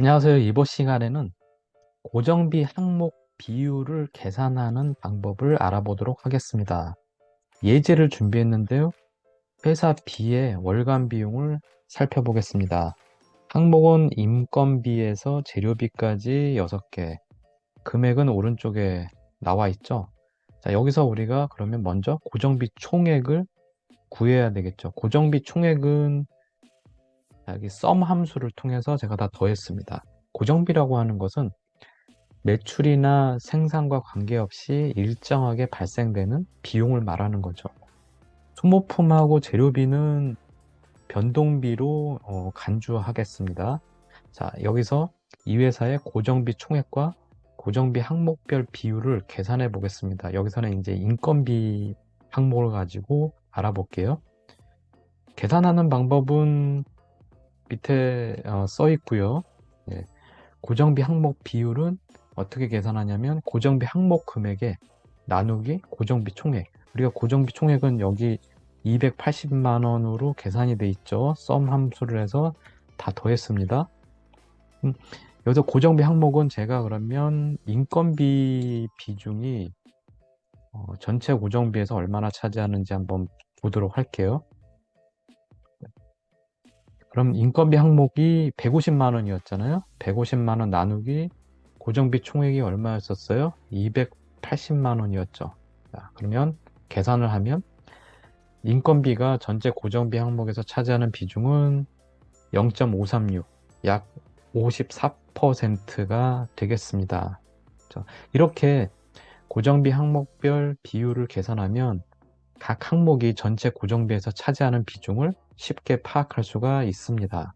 안녕하세요. 이번 시간에는 고정비 항목 비율을 계산하는 방법을 알아보도록 하겠습니다. 예제를 준비했는데요. 회사 B의 월간 비용을 살펴보겠습니다. 항목은 인건비에서 재료비까지 6개, 금액은 오른쪽에 나와 있죠. 자, 여기서 우리가 그러면 먼저 고정비 총액을 구해야 되겠죠. 고정비 총액은 여기 썸 함수를 통해서 제가 다 더했습니다. 고정비라고 하는 것은 매출이나 생산과 관계없이 일정하게 발생되는 비용을 말하는 거죠. 소모품하고 재료비는 변동비로 어, 간주하겠습니다. 자, 여기서 이 회사의 고정비 총액과 고정비 항목별 비율을 계산해 보겠습니다. 여기서는 이제 인건비 항목을 가지고 알아볼게요. 계산하는 방법은 밑에 어, 써 있고요. 예. 고정비 항목 비율은 어떻게 계산하냐면 고정비 항목 금액에 나누기 고정비 총액. 우리가 고정비 총액은 여기 280만 원으로 계산이 돼 있죠. 썸 함수를 해서 다 더했습니다. 음, 여기서 고정비 항목은 제가 그러면 인건비 비중이 어, 전체 고정비에서 얼마나 차지하는지 한번 보도록 할게요. 그럼 인건비 항목이 150만 원이었잖아요. 150만 원 나누기 고정비 총액이 얼마였었어요? 280만 원이었죠. 자, 그러면 계산을 하면 인건비가 전체 고정비 항목에서 차지하는 비중은 0.536, 약 54%가 되겠습니다. 자, 이렇게 고정비 항목별 비율을 계산하면 각 항목이 전체 고정비에서 차지하는 비중을 쉽게 파악할 수가 있습니다.